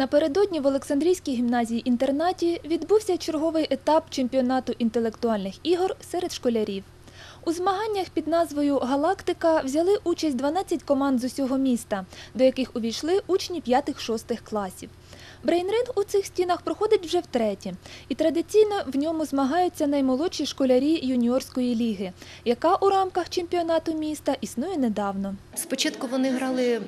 Напередодні в Олександрійській гімназії-інтернаті відбувся черговий етап чемпіонату інтелектуальних ігор серед школярів. У змаганнях під назвою Галактика взяли участь 12 команд з усього міста, до яких увійшли учні 5-6 класів. Брейнринг у цих стінах проходить вже втретє, і традиційно в ньому змагаються наймолодші школярі юніорської ліги, яка у рамках чемпіонату міста існує недавно. Спочатку вони грали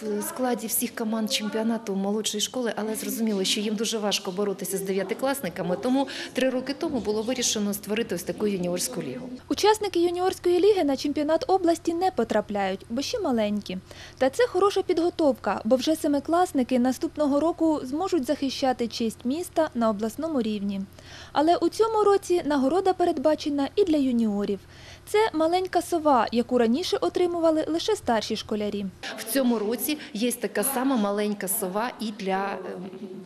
в складі всіх команд чемпіонату молодшої школи, але зрозуміло, що їм дуже важко боротися з дев'ятикласниками. Тому три роки тому було вирішено створити ось таку юніорську лігу. Учасники юніорської ліги на чемпіонат області не потрапляють, бо ще маленькі. Та це хороша підготовка, бо вже семикласники наступного року зможуть захищати честь міста на обласному рівні. Але у цьому році нагорода передбачена і для юніорів. Це маленька сова, яку раніше отримували лише старші школярі. В цьому році є така сама маленька сова і для, е,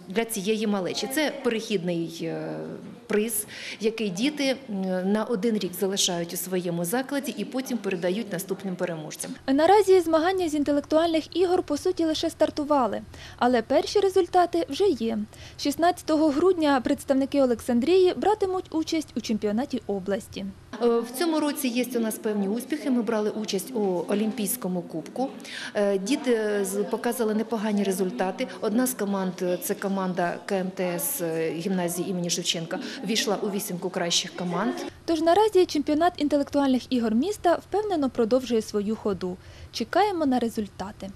для цієї малечі. Це перехідний е, приз, який діти на один рік залишають у своєму закладі і потім передають наступним переможцям. Наразі змагання з інтелектуальних ігор по суті лише стартували, але перші результати вже є. 16 грудня представники Олександрії братимуть участь у чемпіонаті області. Е, В цьому році є у нас певні успіхи. Ми брали участь у Олімпійському кубку. Е, Діти показали непогані результати. Одна з команд це команда КМТС е, гімназії імені Шевченка. Війшла у вісімку кращих команд. Тож наразі чемпіонат інтелектуальних ігор міста впевнено продовжує свою ходу. Чекаємо на результати.